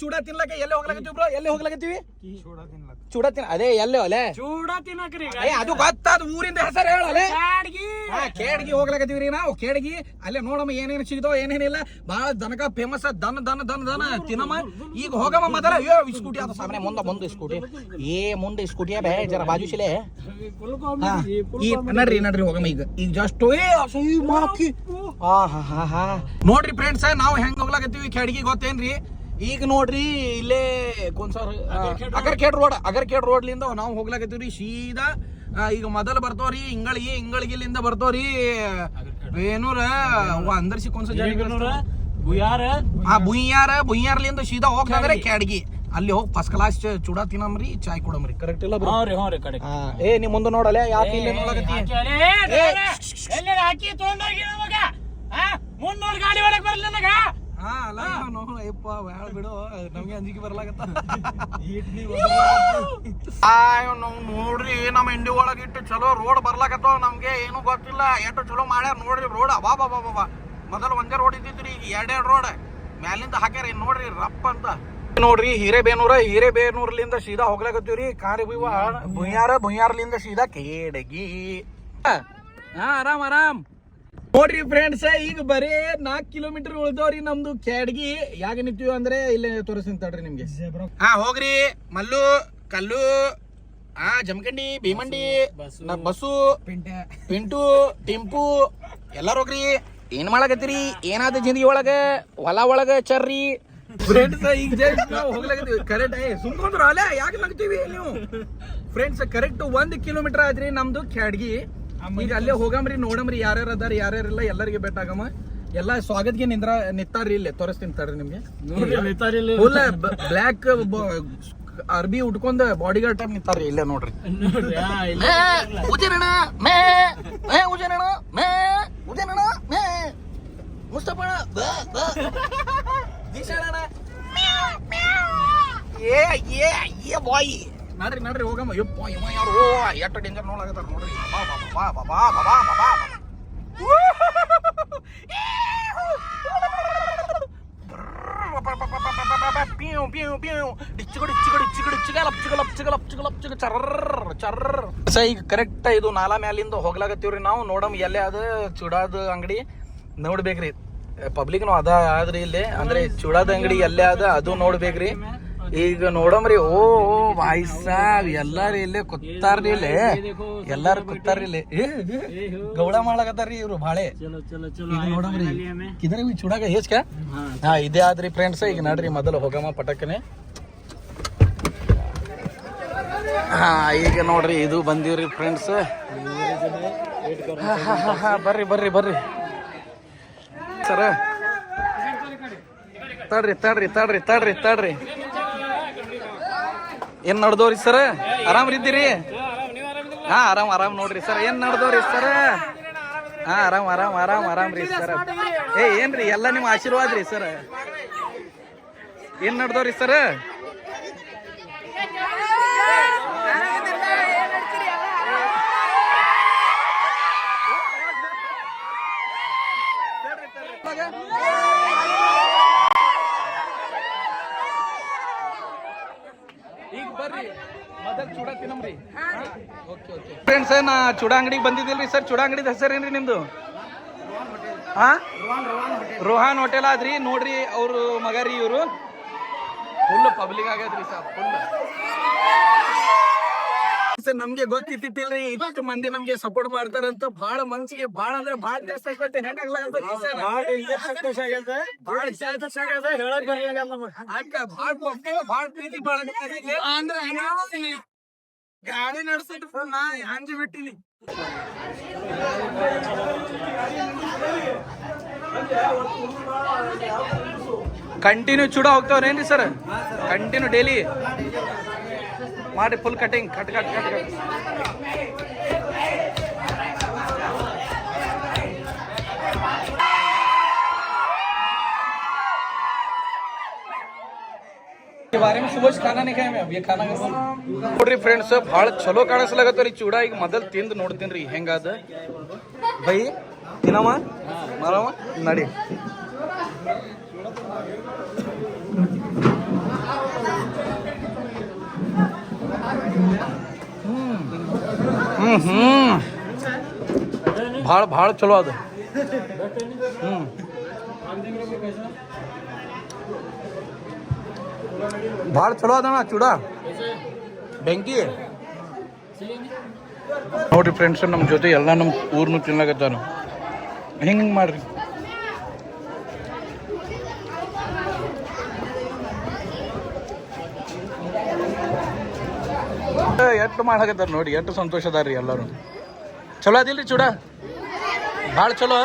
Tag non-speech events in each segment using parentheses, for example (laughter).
ಚೂಡ ತಿನ್ಲಕ ಎಲ್ಲಿ ಹೋಗ್ಲಕತ್ತೀವಿ ಬ್ರೋ ಎಲ್ಲಿ ಹೋಗ್ಲಕತ್ತೀವಿ? ಚೂಡ ತಿನ್ ಅದೇ ಎಲ್ಲಿ ಅಲೆ ಚೂಡ ತಿನ್ನಕ್ರಿ ಏ ಅದು ಗೊತ್ತಾದ ಊರಿಂದ ಹೆಸರು ಹೇಳಲೆ ಬ್ಯಾಡ್ಗಿ ಹಾ ಕೇಡ್ಗಿ ರೀ ನಾವು. ಕೇಡ್ಗಿ ಅಲ್ಲೇ ನೋಡಮ್ಮ ಏನೇನು ಸಿಗ್ತಾವ ಏನೇನಿಲ್ಲ. ಭಾಳ ದನಕ ಫೇಮಸ್ ದನ ದನ ದನ ದನ. ತಿನ್ನಮ್ಮ. ಈಗ ಹೋಗಮ್ಮ ಮೊದಲ. ಅಯ್ಯೋ ಸ್ಕೂಟಿ ಅದು ಸಾಮನೆ ಮುಂದೆ ಮುಂದೆ ಸ್ಕೂಟಿ ಏ ಮುಂದೆ ಸ್ಕೂಟಿಯ ಬೇ ಜರ ಬಾಜು ಶಿಲೆ. ಹಾ, ಈ ನಡ್ರಿ ನಡ್ರಿ ಹೋಗಮ್ಮ ಈಗ. ಈಗ ಜಸ್ಟ್ ಏ ಮಾಕಿ ಆ ಹಾ ಹಾ ಹಾ ನೋಡ್ರಿ ಫ್ರೆಂಡ್ಸ್ ನಾವು ಹೆಂಗ್ ಹೋಗ್ಲಾಕತ್ತೀವಿ? ಕೆಡ್ಗಿ ಗೊತ್ತೇನ್ರಿ? ಈಗ ನೋಡ್ರಿ ಇಲ್ಲೇ ಕೊಂದ್ಸಾರ್ ಅಗರ್ಕೇಡ್ ರೋಡ್. ಅಗರ್ಕೇಡ್ ರೋಡ್ಲಿಂದ ನಾವು ಹೋಗ್ಲಾಕತ್ತೀವ್ರಿ ಸೀದಾ ಈಗ ಮೊದಲು ಹಿಂಗಳಿಗೆ ಇಂಗಳಿಗೆ ಇಂಗಳಿಗಿಲ್ಲಿಂದ ಬರ್ತಾವ್ರಿ. ಬೇನೂರ ಅಂದರ್ಸಿ ಕೊಂದ್ಸ ಗುಯಾರ ಆ ಬುಯ್ಯಾರ ಬುಯ್ಯಾರ್ಲಿಂದ ಸೀದಾ ಹೋಗ್ತಾರೆ ಕ್ಯಾಡ್ಗಿ. ಅಲ್ಲಿ ಹೋಗಿ ಫಸ್ಟ್ ಕ್ಲಾಸ್ ಚೂಡ ತಿನ್ನಮ್ರಿ ಚಾಯ್ ಕೊಡಮ್ರಿ. ಕರೆಕ್ಟ್ ಇಲ್ಲ ಹ್ಞೂ ರೀ ಹ್ಞೂ ರೀ ಕಡೆ ಏ ನೀ ಮುಂದೆ ನೋಡಲ್ಲ ಯಾಕೆ ಇಲ್ಲಿ ನೋಡಕತ್ತಿ? ಹಾಕಿ ತಗೊಂಡೋಗಿ ನಮಗ. ಮುಂದೆ ನೋಡಿ ಗಾಡಿ ಒಳಗ್ ಬರ್ಲಿ ನನಗ ಹಾ ಅಲ್ಲ ನೋಡು ಅಯ್ಯಪ್ಪ ಬ್ಯಾಳ ಬಿಡು ನಮ್ಗೆ ಅಂಜಿಕೆ ಬರ್ಲಾಗತ್ತ. ಆಯ್ ನಾವ್ ನೋಡ್ರಿ ನಮ್ಮ ಇಂಡಿ ಒಳಗೆ ಇಟ್ಟು ಚಲೋ ರೋಡ್ ಬರ್ಲಾಕತ್ತವ ನಮ್ಗೆ ಏನು ಗೊತ್ತಿಲ್ಲ. ಎಷ್ಟು ಚಲೋ ಮಾಡ್ಯಾರ ನೋಡ್ರಿ ರೋಡ್ ಅಬಾ ಬಾ ಬಾ ಮೊದಲು ಒಂದೇ ರೋಡ್ ಇದ್ದಿದ್ರಿ ಈಗ ಎರಡೆರಡು ರೋಡ್ ಮ್ಯಾಲಿಂದ ಹಾಕ್ಯಾರ ಇನ್ ನೋಡ್ರಿ ರಪ್ಪ ಅಂತ. ನೋಡ್ರಿ ಹಿರೇಬೇನೂರ ಹಿರೇಬೇನೂರ್ಲಿಂದ ಸೀದಾ ಹೋಗ್ಲಾಕತ್ತೀವ್ರಿ. ಕಾರಿ ಬುಯ್ಯಾರ ಬುಯ್ಯಾರ್ಲಿಂದ ಸೀದಾ ಕೇಡಗಿ. ಹಾ ಆರಾಮ್ ಆರಾಮ್. ನೋಡ್ರಿ ಫ್ರೆಂಡ್ಸ್ ಈಗ ಬರೀ ನಾಲ್ಕು ಕಿಲೋಮೀಟರ್ ಉಳ್ದವ್ರಿ ನಮ್ದು ಕ್ಯಾಡ್ಗಿ ಯಾಕೆ ನಿಂತೀವಿ ಅಂದ್ರೆ ಇಲ್ಲೇ ತೋರಿಸ್ತೀನಿ ತಡ್ರಿ ನಿಮ್ಗೆ. ಹಾ ಹೋಗ್ರಿ. ಮಲ್ಲು ಕಲ್ಲು ಆ ಜಮಖಂಡಿ ಭೀಮಂಡಿ ಬಸ್ಸು ಪಿಂಟು. ಟಿಂಪು ಎಲ್ಲಾರು ಹೋಗ್ರಿ. ಏನ್ ಮಾಡಕತ್ತೀರಿ? ಏನಾದ ಜಿಂದಗಿ ಒಳಗ ಹೊಲ ಒಳಗ ಚರ್ರಿ. ಫ್ರೆಂಡ್ಸ್ ಈಗ ಜಸ್ಟ್ ನಾವು ಹೋಗ್ಲಾಕತ್ತೀವಿ. ಕರೆಕ್ಟ್ ಸುಮ್ಕೊಂಡ್ರು ಅಲ್ಲ ಯಾಕೆ ನಗ್ತೀವಿ ನೀವು? ಫ್ರೆಂಡ್ಸ್ ಕರೆಕ್ಟ್ ಒಂದ್ ಕಿಲೋಮೀಟರ್ ಆದ್ರಿ ನಮ್ದು ಕ್ಯಾಡ್ಗಿ ಈಗ ಅಲ್ಲೇ ಹೋಗಮ್ರಿ ನೋಡಮ್ರಿ ಯಾರ್ಯಾರ ಅದಾರ ಯಾರ್ಯಾರಿಲ್ಲ ಎಲ್ಲರಿಗೆ ಭೇಟಾಗಮ್ಮ ಎಲ್ಲ ಸ್ವಾಗತ್ಗೆ ನಿಂದ್ರ ನಿಂತಾರ್ರಿ ಇಲ್ಲೇ ತೋರಿಸ್ತೀನಿ ತಡ್ರಿ ನಿಮ್ಗೆ. ಫುಲ್ ಬ್ಲ್ಯಾಕ್ ಅರ್ಬಿ ಉಟ್ಕೊಂಡ್ ಬಾಡಿ ಗಾರ್ಡ್ ಟೈಪ್ ನಿಂತಾರ್ರಿ ಇಲ್ಲೇ ನೋಡ್ರಿ. ಮೇ ಮೇ ಉಜೇನಣ್ಣ ಮೇ ಏ ಏ ಏ ಬಾಯ್. ನಡ್ರಿ ನಡ್ರಿ, ಹೋಗಮ್ಮ. ಯಪ್ಪ, ಇವ ಯಾರು? ಎಷ್ಟು ಡೇಂಜರ್ ನೋಡಾಕತ್ತಾರ ನೋಡ್ರಿ ಬಾಬಾ ಬಾ ಬಾಬಾ ಬಾಬಾ ಪಿಯು ಪಿಯು ಪಿಯು ಡಿಚ್ಚಿಗು ಡಿಚ್ಚಿಗು ಡಿಚ್ಚಿಗು ಡಿಚ್ಚಿಗೆ ಲಪ್ಚಿಗೆ ಲಪ್ಚಿಗೆ ಲಪ್ಚಿಗೆ ಲಪ್ಚಿಗೆ ಚರ್ರ ಚರ್ರ ಸ, ಈಗ ಕರೆಕ್ಟ್ ಇದು ನಾಲಾ ಮ್ಯಾಲಿಂದ ಹೋಗ್ಲಾಕತ್ತೀವ್ರಿ ನಾವು. ನೋಡಮ್, ಎಲ್ಲೇ ಅದ? ಚುಡಾದ ಅಂಗಡಿ ನೋಡ್ಬೇಕ್ರಿ. ಪಬ್ಲಿಕ್ನು ಅದ ಆದ್ರಿ ಇಲ್ಲಿ. ಅಂದ್ರೆ, ಚುಡಾದ ಅಂಗಡಿ ಎಲ್ಲೇ ಅದ? ಅದು ನೋಡ್ಬೇಕ್ರಿ. ಈಗ ನೋಡಮ್ರಿ ಓ ಸಾಬ್ ಎಲ್ಲಾರು ಇಲ್ಲೇ ಕುತ್ತಾರ್ರಿ ಇಲ್ಲಿ. ಎಲ್ಲಾರು ಕುತ್ತಾರ್ರಿ ಇಲ್ಲಿ. ಗೌಡ ಮಾಡಕತ್ತಾರ್ರಿ ಇವ್ರು ಬಾಳೆ. ಈಗ ನೋಡಮ್ರಿ ಕಿದ್ರೆ ಚುಡಾಗ ಹೇಸ್ಕ ಹಾ. ಇದೇ ಆದ್ರಿ ಫ್ರೆಂಡ್ಸ್ ಈಗ ನಡ್ರಿ ಮೊದಲು ಹೋಗಮ್ಮ ಪಟಕ್ಕನೆ. ಹಾ ಈಗ ನೋಡ್ರಿ ಇದು ಬಂದಿವ್ರಿ ಫ್ರೆಂಡ್ಸ್ ಬರ್ರಿ ಬರ್ರಿ ಬರ್ರಿ. ಸರ. ತಡ್ರಿ ತಡ್ರಿ ತಡ್ರಿ ತಡ್ರಿ ತಡ್ರಿ. ಏನ್ ನಡ್ದವ್ರಿ ಸರ್? ಆರಾಮ್ರಿದ್ದೀರಿ? ಹಾ, ಆರಾಮ್ ಆರಾಮ್ ನೋಡ್ರಿ ಸರ್. ಏನ್ ನಡ್ದವ್ರಿ ಸರ್? ಹಾ, ಆರಾಮ್ ಆರಾಮ್ ಆರಾಮ್ ಆರಾಮ್ ರೀ ಸರ್. ಏ, ಏನ್ರಿ, ಎಲ್ಲ ನಿಮ್ಮ ಆಶೀರ್ವಾದ ರೀ ಸರ್? ಏನ್ ನಡ್ದವ್ರಿ ಸರ್ ಈಗ ಬರ್ರಿ ಮೊದಲ್ ಚೂಡ ತಿನ್ನಮ್ರಿ ಓಕೆ ಓಕೆ ಫ್ರೆಂಡ್ಸ್ ನಾ ಚೂಡ ಅಂಗಡಿಗೆ ಬಂದಿದ್ದಿಲ್ರಿ ಸರ್? ಚೂಡ ಅಂಗಡಿದ ಹೆಸರೇನ್ರಿ ನಿಮ್ದು? ಹಾ? ರೋಹನ್ ಹೋಟೆಲ್ ಆದ್ರಿ. ನೋಡ್ರಿ ಅವರು ಮಗ ರೀ ಇವರು. ಫುಲ್ ಪಬ್ಲಿಕ್ ಆಗ್ಯದ್ರಿ ಸರ್ ಫುಲ್ ಸರ್ ನಮ್ಗೆ ಗೊತ್ತಿತ್ತಿಲ್ರಿ ಇಷ್ಟು ಮಂದಿ ನಮ್ಗೆ ಸಪೋರ್ಟ್ ಮಾಡ್ತಾರಂತ ಬಹಳ ಮನ್ಸಿಗೆ ಬಹಳ ಅಂದ್ರೆ ಬಹಳ ಜಾಸ್ತಿ ಆಗ್ತೈತೆ. ಬಹಳ ಸಂತೋಷ ಆಗತ್ತೆ ಹೇಳಕ್ ಬರಲ್ಲ ನಮ್ಗೆ. ಅಕ್ಕ ಬಹಳ ಪಬ್ಲಿಕ್ ಬಹಳ ಪ್ರೀತಿ ಬಹಳ ಅಂದ್ರೆ ಗಾಡಿ ನಡ್ಸಿಟ್ಟು ನಾ ಅಂಜಿ ಬಿಟ್ಟಿನಿ ಕಂಟಿನ್ಯೂ ಚೂಡ ಹೋಗ್ತಾವ್ರೇನ್ರಿ ಸರ್ ಕಂಟಿನ್ಯೂ ಡೈಲಿ ಮಾಡಿ full cutting cut cut cut cut के बारे में सुबह खाना नहीं खाया मैं अब ये खाना ನೋಡ್ರಿ ಫ್ರೆಂಡ್ಸ್ ಭಾಳ ಚಲೋ ಕಾಣಿಸ್ಲಾಗತ್ತವ್ರಿ ಚೂಡ ಈಗ ಮೊದಲ್ ತಿಂದು ನೋಡ್ತೀನಿ ಹೆಂಗಾದ ಬೈ ತಿನ್ನವ ಮರವ ನಡಿ ಹ್ಮ್ ಹ್ಮ್ ಭಾಳ ಭಾಳ ಚಲೋ ಅದ ಹ್ಮ್ ಭಾಳ ಚಲೋ ಅದಣ್ಣ ಚೂಡ. ಬೆಂಕಿ. ನೋಡ್ರಿ ಫ್ರೆಂಡ್ಸ್ ನಮ್ಮ ಜೊತೆ ಎಲ್ಲ ನಮ್ಮ ಊರ್ನು ತಿನ್ಲಾಕತ್ತಾರ ಹಿಂಗೆ ಮಾಡ್ರಿ. ಎಷ್ಟು ಮಾಡಾಕತ್ತಾರ ನೋಡಿ, ಎಷ್ಟು ಸಂತೋಷ ಅದಾರ ರೀ ಎಲ್ಲರೂ. ಚಲೋ ಅದಿಲ್ರಿ ಚೂಡ? ಭಾಳ ಚಲೋ.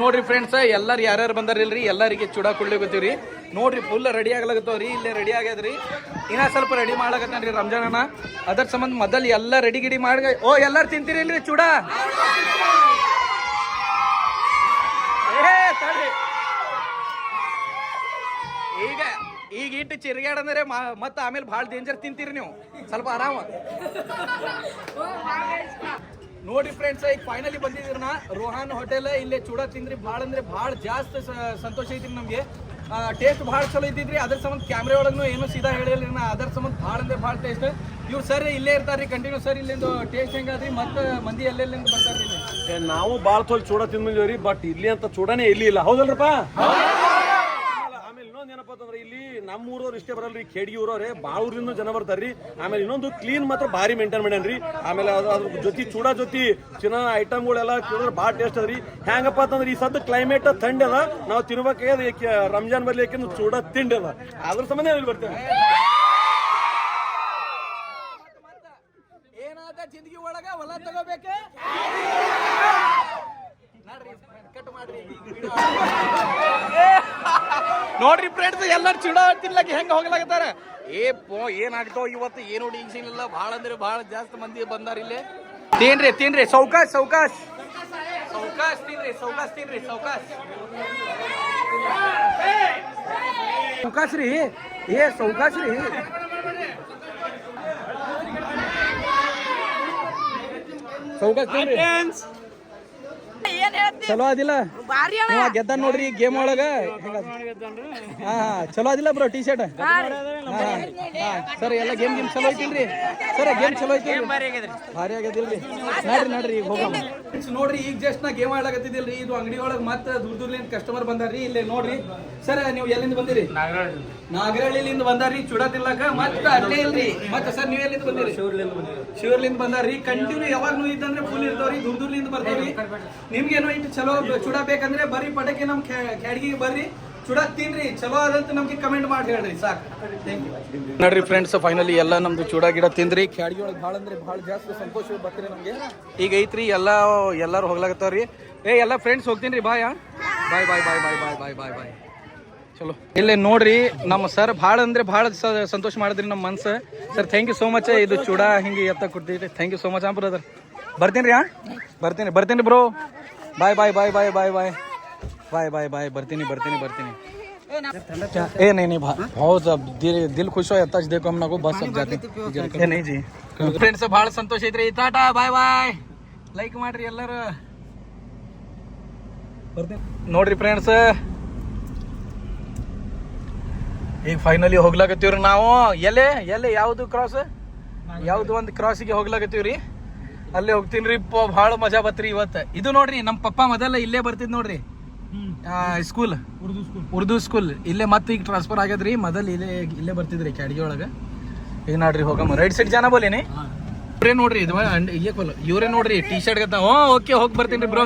ನೋಡ್ರಿ ಫ್ರೆಂಡ್ಸ್ ಎಲ್ಲಾರು ಯಾರ್ಯಾರು ಬಂದಾರಿಲ್ರಿ, ಎಲ್ಲರಿಗೆ ಚೂಡ ಕೊಡ್ಲಿಕತ್ತೀವ್ರಿ ನೋಡ್ರಿ ಫುಲ್ ರೆಡಿ ಆಗ್ಲಾಕತ್ತವ್ರಿ ಇಲ್ಲೇ ರೆಡಿ ಆಗ್ಯದ್ರಿ. ಇನ್ನ ಸ್ವಲ್ಪ ರೆಡಿ ಮಾಡ್ಲಾಕತ್ತಾನ್ರಿ ರಂಜಾನನ ಅದರ ಸಂಬಂಧ ಮೊದಲ್ ಎಲ್ಲ ರೆಡಿ ಗಿಡಿ ಮಾಡಿ ಓ, ಎಲ್ಲಾರು ತಿಂತೀರಿ ಇಲ್ರಿ ಚೂಡ. ಈಗ ಈಗ ಇಟ್ಟು ಚಿರ್ಗ್ಯಾಡಂದ್ರೆ ಮತ್ತೆ ಆಮೇಲೆ ಭಾಳ ಡೇಂಜರ್ ತಿಂತೀರಿ ನೀವು. ಸ್ವಲ್ಪ ಆರಾಮ. ನೋಡಿ ಫ್ರೆಂಡ್ಸ್ ಈಗ ಫೈನಲಿ ಬಂದಿದ್ದೀರ ರೋಹಾನ್ ಹೋಟೆಲ್ ಇಲ್ಲೇ ಚೂಡ ತಿಂದ್ರಿ. ಭಾಳ ಅಂದ್ರೆ ಭಾಳ ಜಾಸ್ತಿ ಸಂತೋಷ ಐತ್ರಿ ನಮಗೆ. ಟೇಸ್ಟ್ ಭಾಳ ಚಲೋ ಇದ್ದಿದ್ರಿ. ಅದ್ರ ಸಂಬಂಧ ಕ್ಯಾಮ್ರೆ ಒಳಗೂ ಏನು ಸೀದಾ ಹೇಳಿಲ್ಲ ನಾ. ಅದ್ರ ಸಂಬಂಧ ಭಾಳ ಅಂದ್ರೆ ಭಾಳ ಟೇಸ್ಟ್ ಇವ್ರು ಸರ್ ಇಲ್ಲೇ ಇರ್ತಾರ್ರಿ ಕಂಟಿನ್ಯೂ ಸರ್ ಇಲ್ಲಿಂದ ಟೇಸ್ಟ್ ಹೆಂಗಾದ್ರಿ ಮತ್ತೆ ಮಂದಿ ಎಲ್ಲೆಲ್ಲಿಂದ ಬರ್ತಾರ್ರಿ ನಾವು ಭಾಳ ತೊಲ್ ಚೂಡ ತಿಂದಿದ್ದೀವ್ರಿ ಬಟ್ ಇಲ್ಲಿ ಅಂತ ಚೂಡನೇ ಇಲ್ಲಿ ಇಲ್ಲ. ಹೌದಲ್ರಪ್ಪ? ಇನ್ನೊಂದ್ ಏನಪ್ಪಾ ಅಂತಂದ್ರೆ ಇಲ್ಲಿ ನಮ್ಮ ಊರವ್ರು ಇಷ್ಟೇ ಬರಲ್ರಿ ಬಾಳ ಊರಿಂದ ಜನ ಬರ್ತಾರ್ರಿ. ಆಮೇಲೆ ಇನ್ನೊಂದು ಕ್ಲೀನ್ ಮಾತ್ರ ಭಾರಿ ಮೇಂಟೈನ್ ಮಾಡ್ಯಾನ್ರಿ. ಆಮೇಲೆ ಅದು ಅದ್ರ ಜೊತೆ ಚೂಡ ಜೊತೆ ಚಿನ್ನ ಐಟಮ್ಗಳೆಲ್ಲ ತಿಂದ್ರೆ ಭಾಳ ಟೇಸ್ಟ್ ಅದ್ರಿ ಹೆಂಗಪ್ಪ ಅಂತಂದ್ರೆ ಈ ಸದ್ದು ಕ್ಲೈಮೇಟ್ ಥಂಡ್ ಅದ. ನಾವು ತಿನ್ಬೇಕಾಗ್ಯದ ರಂಜಾನ್ ಬರ್ಲಿ ಯಾಕೆಂದ್ರೆ ಚೂಡ ತಿಂಡಿ ಅದ. ಅದ್ರ ಸಂಬಂಧ ಇಲ್ಲಿ ಬರ್ತೇವೆ ಏನಾದ ಜಿಂದಗಿ ಒಳಗ ಹೊಲ ತಗೋಬೇಕ? ನೋಡ್ರಿ ಫ್ರೆಂಡ್ಸ್ ಎಲ್ಲರೂ ಚಿಡಾಡ್ತಿರ್ಲಕ್ಕೆ ಹೆಂಗ ಹೋಗ್ಲಾಗತ್ತಾರ ಏ ಪೋ ಏನಾಗ್ತಾವ ಇವತ್ತು ಏನು ಇಲ್ಲ. ಭಾಳ ಅಂದ್ರೆ ಭಾಳ ಜಾಸ್ತಿ ಮಂದಿ ಬಂದಾರ ಇಲ್ಲಿ. ತಿನ್ರಿ ತಿನ್ರಿ. ಸೌಕಾಶ್ ಸೌಕಾಶ್. ಸೌಕಾಶ್ ತಿನ್ರಿ ಸೌಕಾಶ್ ತಿನ್ರಿ, ಸೌಕಾಶ್. ಸೌಕಾಸ್ ರೀ. ಏ ಸೌಕಾಸ್ ರೀ. ಸೌಕಾಸ್ ತಿನ್ರಿ. ಚಲೋ ಅದಿಲ್ಲ ಗೆದ್ದ ನೋಡ್ರಿ ಗೇಮ್ ಒಳಗ. ಹಾ ಹಾ. ಚಲೋ ಅದಿಲ್ಲ ಬ್ರೋ ಟಿ ಶರ್ಟ್ ಸರ್ ಎಲ್ಲ ಗೇಮ್ ಗೇಮ್ ಚಲೋ ಐತಿಲ್ರಿ ಸರ್ ಗೇಮ್ ಚಲೋ ಐತಿ ಭಾರಿ ಆಗ್ಯದಿಲ್ರಿ ನೋಡ್ರಿ ನೋಡ್ರಿ ಈಗ ಹೋಗಮ್ಮ ನೋಡ್ರಿ ಈಗ ಜಸ್ಟ್ ನಾ ಗೇಮ್ ಆಡಕತ್ತಿದಿಲ್ರಿ ಇದು ಅಂಗಡಿ ಒಳಗೆ ಮತ್ತೆ ದೂರ ದೂರ್ಲಿಂದ ಕಸ್ಟಮರ್ ಬಂದಾರ್ರಿ ಇಲ್ಲಿ ನೋಡ್ರಿ. ಸರ್ ನೀವು ಎಲ್ಲಿಂದ ಬಂದಿರಿ? ನಾಗರಹಳ್ಳಿಲಿಂದ ಬಂದಾರ್ರಿ ಚೂಡ ಮತ್ತ ಮತ್ತೆ ಅಲ್ಲೇ ಇಲ್ರಿ. ಮತ್ತೆ ಸರ್ ನೀವು ಎಲ್ಲಿಂದ ಬಂದಿರಿ? ಶಿವರ್ಲಿಂದ ಬಂದಾರ್ರಿ. ಕಂಟಿನ್ಯೂ ಯಾವಾಗ ಇದ್ದಂದ್ರೆ ಇತ್ತಂದ್ರೆ ಫುಲ್ ಇರ್ತಾವ್ರಿ ದೂರ ದೂರ್ಲಿಂದ ಬರ್ತಾವ್ರಿ. ನಿಮ್ಗೇನೋ ಇಟ್ಟು ಚಲೋ ಚೂಡ ಬೇಕಂದ್ರೆ ಬರ್ರಿ ಪಟಕ್ಕೆ ನಮ್ ಕ್ಯಾಡ್ಗಿಗೆ ಬರ್ರಿ. ಚೂಡ ತಿನ್ರಿ ಚಲೋ ಆದಂತ ನಮ್ಗೆ ಕಮೆಂಟ್ ಮಾಡಿ ಹೇಳ್ರಿ, ಸಾಕು. ನೋಡ್ರಿ ಫ್ರೆಂಡ್ಸ್ ಫೈನಲಿ ಎಲ್ಲ ನಮ್ದು ಚೂಡ ಗಿಡ ತಿಂದ್ರಿ. ಖ್ಯಾಡ್ಗಿ ಒಳಗೆ ಭಾಳ ಅಂದ್ರೆ ಭಾಳ ಜಾಸ್ತಿ ಸಂತೋಷ ಬರ್ತೀರಿ ನಮ್ಗೆ. ಈಗ ಐತ್ರಿ, ಎಲ್ಲ, ಎಲ್ಲಾರು ಹೋಗ್ಲಾಗತ್ತವ್ರಿ ಏ, ಎಲ್ಲ ಫ್ರೆಂಡ್ಸ್ ಹೋಗ್ತೀನಿ ಬಾಯ್ ಬಾಯ್ ಬಾಯ್ ಬಾಯ್ ಬಾಯ್ ಬಾಯ್ ಬಾಯ್ ಬಾಯ್ ಬಾಯ್ ಚಲೋ. ಇಲ್ಲೇ ನೋಡ್ರಿ, ನಮ್ಮ ಸರ್ ಭಾಳ ಅಂದ್ರೆ ಭಾಳ ಸಂತೋಷ ಮಾಡಿದ್ರಿ ನಮ್ಮ ಮನ್ಸು. Sir thank you so much ಇದು ಚೂಡ ಹಿಂಗೆ ಎತ್ತ ಕೊಡ್ತೀರಿ thank you so much brother ಬರ್ತೀನಿ ರೀ ಬರ್ತೀನಿ ಬರ್ತೀನಿ ಬ್ರೋ ಬಾಯ್ ಬಾಯ್ ಬಾಯ್ ಬಾಯ್ ಬಾಯ್ ಬಾಯ್ ಬಾಯ್ ಬಾಯ್ ಬಾಯ್ ಬರ್ತೀನಿ ಬರ್ತೀನಿ ಬರ್ತೀನಿ क्या ए नहीं नहीं भा- बहुत अब दिल दिल खुश हो जाता है देखो हम ना को बस अब जाते हैं। ए नहीं जी ಫ್ರೆಂಡ್ಸ್ ಭಾಳ ಸಂತೋಷ ಐತ್ರಿ ಟಾಟಾ ಬಾಯ್ ಬಾಯ್ ಲೈಕ್ ಮಾಡ್ರಿ ಎಲ್ಲರೂ ಬರ್ತೀನಿ ನೋಡ್ರಿ ಫ್ರೆಂಡ್ಸ್ ಈಗ ಫೈನಲಿ ಹೋಗ್ಲಾಕತ್ತೀವ್ರಿ ನಾವು ಎಲ್ಲೇ ಎಲ್ಲೇ ಯಾವ್ದು ಕ್ರಾಸ್ ಯಾವ್ದು ಒಂದು ಕ್ರಾಸಿಗೆ ಹೋಗ್ಲಾಕತ್ತೀವ್ರಿ ಅಲ್ಲೇ ಹೋಗ್ತೀನಿ ರೀ ಭಾಳ ಮಜಾ ಬತ್ರಿ ಇವತ್ತು ಇದು ನೋಡ್ರಿ ನಮ್ಮ ಪಪ್ಪ ಮೊದಲ ಇಲ್ಲೇ ಬರ್ತಿದ್ ನೋಡ್ರಿ ಸ್ಕೂಲ್ ಉರ್ದು ಸ್ಕೂಲ್ ಇಲ್ಲೇ ಮತ್ತೆ ಈಗ ಟ್ರಾನ್ಸ್ಫರ್ ಆಗ್ಯದ್ರಿ. ಮೊದಲ್ ಇಲ್ಲೇ ಇಲ್ಲೇ ಬರ್ತಿದ್ರಿ ಕ್ಯಾಡಿಗೆ ಒಳಗ. ಈಗ ನೋಡ್ರಿ ಹೋಗಮ್ಮ. ರೈಟ್ ಸೈಡ್ ಜನ ಬೋಲೇನಿ ಇವ್ರೇ ನೋಡ್ರಿ ಇದು ಇಯ್ಯಕೋಲ್ಲ ಇವ್ರೇ ನೋಡ್ರಿ ಟಿ ಶರ್ಟ್ ಗತ್ತ ಹ್ಞೂ ಓಕೆ ಹೋಗಿ ಬರ್ತೀನಿ ಬ್ರೋ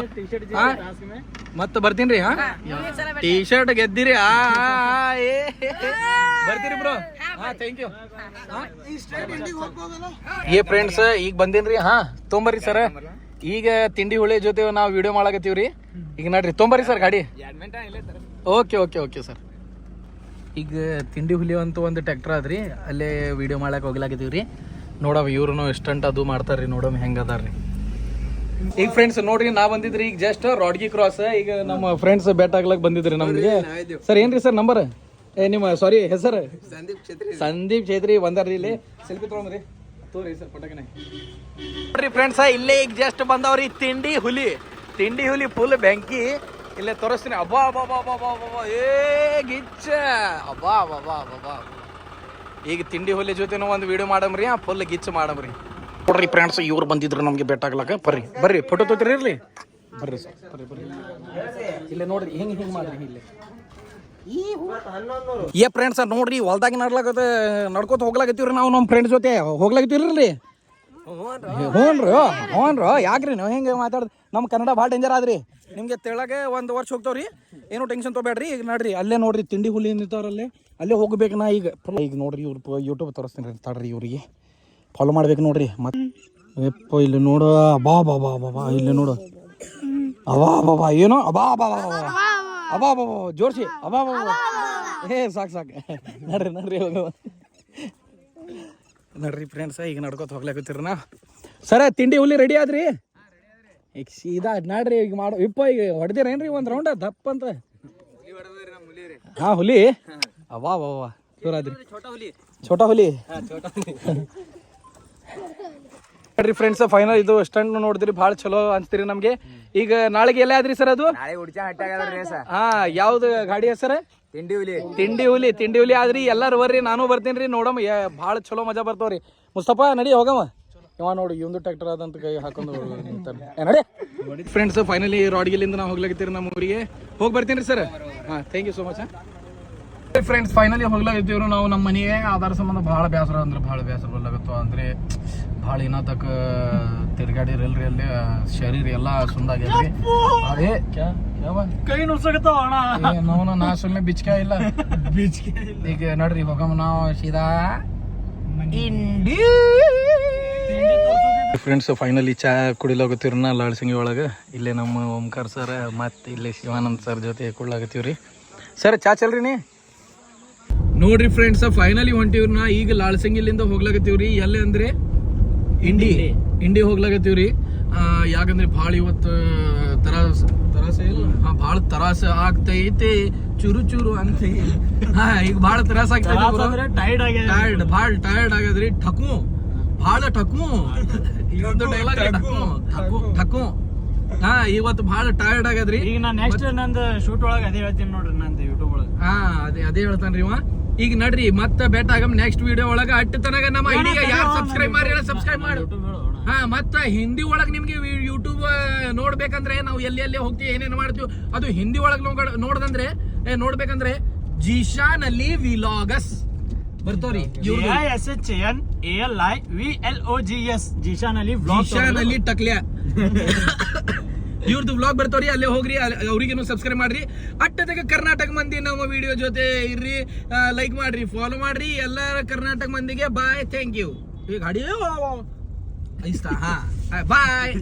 ಮತ್ತೆ ಬರ್ತೀನಿ ಹಾ? ಟಿ ಶರ್ಟ್ ಗೆದ್ದಿರಿ. ಆ ಆ, ಆ, ಏ ಬರ್ತೀರಿ ಬ್ರೋ ಹಾಂ ಥ್ಯಾಂಕ್ ಯು ಏ ಫ್ರೆಂಡ್ಸ್ ಈಗ ಬಂದೇನ್ರಿ ಹಾ? ತೊಂಬರ್ರಿ ಸರ್ ಈಗ ತಿಂಡಿ ಹುಳಿ ಜೊತೆ ನಾವು ವಿಡಿಯೋ ರೀ ಈಗ ನಡ್ರಿ ತೊಂಬರಿ ಸರ್ ಗಾಡಿ. ಓಕೆ ಓಕೆ ಓಕೆ ಸರ್ ಈಗ ತಿಂಡಿ ಹುಲಿ ಅಂತ ಒಂದು ಟ್ಯಾಕ್ಟರ್ ಅದ್ರಿ ಅಲ್ಲೇ ವಿಡಿಯೋ ಮಾಡಕ್ ರೀ ನೋಡವ ಇವ್ರು ಎಷ್ಟಂಟ್ ಅದು ಮಾಡ್ತಾರ್ರಿ ನೋಡಮ್ ಹೆಂಗ್ ಅದಾರ್ರಿ. ಈಗ ಫ್ರೆಂಡ್ಸ್ ನೋಡ್ರಿ ನಾ ಬಂದಿದ್ರಿ ಈಗ ಜಸ್ಟ್ ರಾಡ್ಗಿ ಕ್ರಾಸ್ ಈಗ ನಮ್ಮ ಫ್ರೆಂಡ್ಸ್ ಬೆಟ್ ಆಗ್ಲಕ್ ಬಂದಿದ್ರಿ ನಮ್ಗೆ. ಸರ್ ಏನ್ರಿ ಸರ್ ನಂಬರ್ ಏ ನಿಮ್ಮ ಸಾರಿ ಹೆಸರು? ಸಂದೀಪ್ ಛೇತ್ರಿ. ಸಂದೀಪ್ ಛೇತ್ರಿ ಬಂದಾರ್ರಿ ಇಲ್ಲಿ. ಸೆಲ್ಫಿ ತೊಗೊಂಡ್ರಿ. ನೋಡ್ರಿ ಫ್ರೆಂಡ್ಸ ಇಲ್ಲೇ ಈಗ ಜಸ್ಟ್ ಬಂದವ್ರಿ ತಿಂಡಿ ಹುಲಿ. ತಿಂಡಿ ಹುಲಿ ಫುಲ್ ಬೆಂಕಿ. ಇಲ್ಲೇ ತೋರಿಸ್ತೀನಿ. ಅಬ್ಬಾ ಅಬ್ಬಾ ಅಬ್ಬಾ ಏ, ಗಿಚ್ಚ. ಅಬ್ಬಾ ಅಬ್ಬಾ ಅಬ್ಬಾ ಈಗ ತಿಂಡಿ ಹುಲಿ ಜೊತೆನೂ ಒಂದು ವಿಡಿಯೋ ಮಾಡಮ್ರಿ ಫುಲ್ ಗಿಚ್ಚ ಮಾಡಮ್ರಿ. ನೋಡ್ರಿ ಫ್ರೆಂಡ್ಸ್ ಇವ್ರು ಬಂದಿದ್ರು ನಮಗೆ ಆಗ್ಲಾಕ ಬರ್ರಿ ಬರ್ರಿ. ಫೋಟೋ ತೊಗೊತೀರಿ ಇರ್ಲಿ. ಬರ್ರಿ ಸರ್, ಬರ್ರಿ ಬರ್ರಿ. ಇಲ್ಲೇ ನೋಡ್ರಿ, ಹಿಂಗೆ ಹಿಂಗೆ ಮಾಡ್ರಿ ಇಲ್ಲೇ? ಏ ಫ್ರೆಂಡ್ಸ್ ನೋಡ್ರಿ ಹೊಲ್ದಾಗ ನಡ್ಲಾಕತ್ತ ನಡ್ಕೋತ ಹೋಗ್ಲಾಗತ್ತೀವ್ರಿ ನಾವು ನಮ್ಮ ಫ್ರೆಂಡ್ಸ್ ಜೊತೆ. ಹೋಗ್ಲಾಗತ್ತೀವ್ರಿ ಹ್ಞೂನ್ರಿ ರೀ ಹ್ಞೂ ರೀ ಯಾಕ್ರಿ ನೀವು ಹೆಂಗೆ ಮಾತಾಡ್ದು? ನಮ್ಮ ಕನ್ನಡ ಭಾಳ ಡೇಂಜರ್ ಆದ್ರಿ. ನಿಮಗೆ ತೆಳಗೆ ಒಂದು ವರ್ಷ ಹೋಗ್ತಾವ್ರಿ. ಏನು ಟೆನ್ಷನ್ ತೊಗೊಬೇಡ್ರಿ. ಈಗ ನೋಡ್ರಿ ಅಲ್ಲೇ ನೋಡ್ರಿ ತಿಂಡಿ ಹುಲಿ ನಿಂತವ್ರಲ್ಲೇ ಅಲ್ಲೇ. ಹೋಗ್ಬೇಕು ನಾ ಈಗ. ಈಗ ನೋಡ್ರಿ ಇವ್ರು ಯೂಟ್ಯೂಬ್ ತೋರಿಸ್ತೀನಿ ತಡ್ರಿ ಇವ್ರಿಗೆ. ಫಾಲೋ ಮಾಡ್ಬೇಕು ನೋಡ್ರಿ. ಮತ್ತೆ ಇಲ್ಲಿ ನೋಡು. ಬಾ ಬಾ ಬಾ ಬಾ ಬಾ ಇಲ್ಲಿ ನೋಡು. ಅವಾ ಬಾ ಬಾ ಏನೋ? ಅಬಾ ಬಾ ಬಾ ಬಾ ಅಬಾ ಬಾ ಬಾ ಜೋರ್ಸಿ ಅಬಾ ಬಾ ಬಾ ಏ ಸಾಕು ಸಾಕು. ನಡ್ರಿ ನಡ್ರಿ ಹೋಗವ ನಡ್ರಿ ಫ್ರೆಂಡ್ಸ್ ಈಗ ನಡ್ಕೋತ ಹೋಗ್ಲಾಕತ್ತೀರಿ ನಾ ಸರ ತಿಂಡಿ ಹುಲಿ ರೆಡಿ ಆದ್ರಿ? ಈಗ ಸೀದಾ ನಾಡ್ರಿ ಈಗ ಮಾಡು. ಇಪ್ಪ ಈಗ ಹೊಡೆದಿರೇನ್ರಿ ಒಂದು ರೌಂಡ್ ದಪ್ಪ ಅಂತ. ಹಾ ಹುಲಿ ಅವಾ ಆದ್ರಿ ಛೋಟಾ ಹುಲಿ ಛೋಟಾ ಹುಲಿ ನೋಡ್ರಿ ಫ್ರೆಂಡ್ಸ್ ಫೈನಲ್ ಇದು ಸ್ಟಂಟ್ ನೋಡಿದ್ರಿ ಭಾಳ ಚಲೋ ಅನ್ಸ್ತೀರಿ ನಮ್ಗೆ. ಈಗ ನಾಳೆಗೆ ಎಲ್ಲ ಆದ್ರಿ ಸರ್ ಅದು? ಹಾ ಯಾವ್ದು ಗಾಡಿ ಹೆಸರು ತಿಂಡಿ ಹುಲಿ. ತಿಂಡಿ ಹುಲಿ ತಿಂಡಿ ಹುಲಿ ಆದ್ರಿ ಎಲ್ಲಾರು ಬರ್ರಿ ನಾನು ಬರ್ತೀನಿ ರೀ. ನೋಡಮ್ಮ ಭಾಳ ಚಲೋ ಮಜಾ ಬರ್ತಾವ್ರಿ. ಮುಸ್ತಪ್ಪ ನಡಿ ಹೋಗಮ್ಮ. ಇವ ನೋಡಿ ಇವಂದು ಟ್ರ್ಯಾಕ್ಟರ್ ಆದಂತ ಕೈ ಹಾಕೊಂಡು ನಿಂತಾನೆ. ನಡಿ. ಫ್ರೆಂಡ್ಸ್ ಫೈನಲಿ ರಾಡ್ಗಿಲಿಂದ ನಾವು ಹೋಗ್ಲಾಕತ್ತೀರಿ ನಮ್ಮ ಊರಿಗೆ. ಹೋಗಿ ಬರ್ತೀನಿ ರೀ ಸರ್ ಹಾಂ thank you so much friends finally ಹೋಗ್ಲಾಗಿದ್ದೀವ್ರು ನಾವು ನಮ್ಮ ಮನೆಗೆ. ಆಧಾರ ಸಂಬಂಧ ಭಾಳ ಬೇಸರ ಅಂದ್ರೆ ಭಾಳ ಬೇಸರ ಬರ್ಲಾಗತ್ತು ಅಂದ್ರೆ ಭಾಳ ತಕ ತಕ್ಕ ತಿರ್ಗಾಡಿರಲ್ರಿ ಅಲ್ಲಿ ಶರೀರ ಎಲ್ಲ ಸುಂದಾಗ್ಯದ್ರಿ. ಅದೇ ಕೈ ನುಡ್ಸಕತ್ತಾವ ಅಣ್ಣ. ನಾವು ನಾ ಸುಮ್ಮನೆ ಬಿಚ್ಕ (laughs) ಇಲ್ಲ? ಈಗ ನೋಡ್ರಿ ಹೋಗಮ್ಮ ನಾವು ಸೀದಾ ಇಂಡಿ. ಫ್ರೆಂಡ್ಸ್ ಫೈನಲಿ ಚಾ ಕುಡಿಲಾಗತ್ತೀವ್ರಿ ನಾ ಲಾಳ್ಸಿಂಗಿ ಒಳಗೆ. ಇಲ್ಲೇ ನಮ್ಮ ಓಂಕಾರ ಸರ್ ಮತ್ತೆ ಇಲ್ಲೇ ಶಿವಾನಂದ್ ಸರ್ ಜೊತೆ ಕುಡ್ಲಾಗತ್ತೀವ್ರಿ ಸರ್ ಚಾ ಚಲ್ರಿ ನೀ? ನೋಡ್ರಿ ಫ್ರೆಂಡ್ಸ್ ಫೈನಲಿ ಹೊಂಟಿವ್ರಿ ನಾ. ಈಗ ಲಾಳ್ಸಿಂಗಿಲಿಂದ ಹೋಗ್ಲಾಗತ್ತೀವ್ರಿ ಎಲ್ಲಿ ಅಂದ್ರೆ ಇಂಡಿ ಇಂಡಿ ಹೋಗ್ಲಾಗತ್ತೀವ್ರಿ ಆ, ಯಾಕಂದ್ರೆ ಭಾಳ ಇವತ್ತು ತರಾಸ ತರಾಸೆ ಇಲ್ಲ? ಹಾ ಭಾಳ ತರಾಸ ಆಗ್ತೈತಿ ಚುರು ಚುರು ಅಂತ ಹಾ ಈಗ ಭಾಳ ತರಾಸ ಆಗ್ತೈತಿ ಟೈರ್ಡ್ ಆಗ್ಯದ ಟೈರ್ಡ್ ಭಾಳ ಟೈರ್ಡ್ ಆಗ್ಯದ್ರಿ. ಠಕು. ಭಾಳ ಠಕು. ಡೈಲಾಗ್ ಠಕು. ಠಕು. ಠಕು. ಹಾ ಇವತ್ತು ಭಾಳ ಟೈರ್ಡ್ ಆಗದ್ರಿ ಈಗ ನಾನ್ ನೆಕ್ಸ್ಟ್ ನಂದು ಶೂಟ್ ಒಳಗ ಅದೇ ಹೇಳ್ತೀನಿ ನೋಡ್ರಿ ನಂದು ಯೂಟ್ಯೂಬ್ ಒಳಗ. ಹಾ ಅದೇ ಅದೇ ಹೇಳ್ತಾನ್ರಿ ಇವ. ಈಗ ನಡ್ರಿ ಮತ್ತೆ ಬೆಟ್ಟ ಆಗಮ್ ನೆಕ್ಸ್ಟ್ ವಿಡಿಯೋ ಒಳಗ ಅಟ್ಟ ತನಕ ನಮ್ಮ ಐಡಿಯಾ ಯಾರು ಸಬ್ಸ್ಕ್ರೈಬ್ ಮಾಡಿ. ಸಬ್ಸ್ಕ್ರೈಬ್ ಮಾಡಿ ಹಾ ಮತ್ತ ಹಿಂದಿ ಒಳಗ್ ನಿಮ್ಗೆ ಯೂಟ್ಯೂಬ್ ನೋಡ್ಬೇಕಂದ್ರೆ ನಾವು ಎಲ್ಲಿ ಎಲ್ಲಿ ಹೋಗ್ತೀವಿ ಏನೇನು ಮಾಡ್ತೀವಿ ಅದು ಹಿಂದಿ ಒಳಗ್ ನೋಡ್- ನೋಡ್ದಂದ್ರೆ ನೋಡ್ಬೇಕಂದ್ರೆ ಜಿಶಾನ್ ಅಲ್ಲಿ vlogs ಬರ್ತೋರಿ S H N A L I V L O G S Zeeshan ಅಲ್ಲಿ ಜಿಶಾನ್ ಅಲ್ಲಿ ಟಕ್ಲ್ಯಾ. (laughs) ಇವ್ರದ್ದು ವ್ಲಾಗ್ ಬರ್ತಾವ್ರಿ ಅಲ್ಲೇ ಹೋಗ್ರಿ ಅವ್ರಿಗೇನು ಸಬ್ಸ್ಕ್ರೈಬ್ ಮಾಡ್ರಿ. ಅಟ್ಟದಾಗ ಕರ್ನಾಟಕ ಮಂದಿ ನಮ್ಮ ವಿಡಿಯೋ ಜೊತೆ ಇರ್ರಿ ಲೈಕ್ ಮಾಡ್ರಿ ಫಾಲೋ ಮಾಡ್ರಿ ಎಲ್ಲ ಕರ್ನಾಟಕ ಮಂದಿಗೆ ಬಾಯ್ ಥ್ಯಾಂಕ್ ಯು ಈಗ ಅಡಿಯೋ ಇಷ್ಟ ಹಾ ಬಾಯ್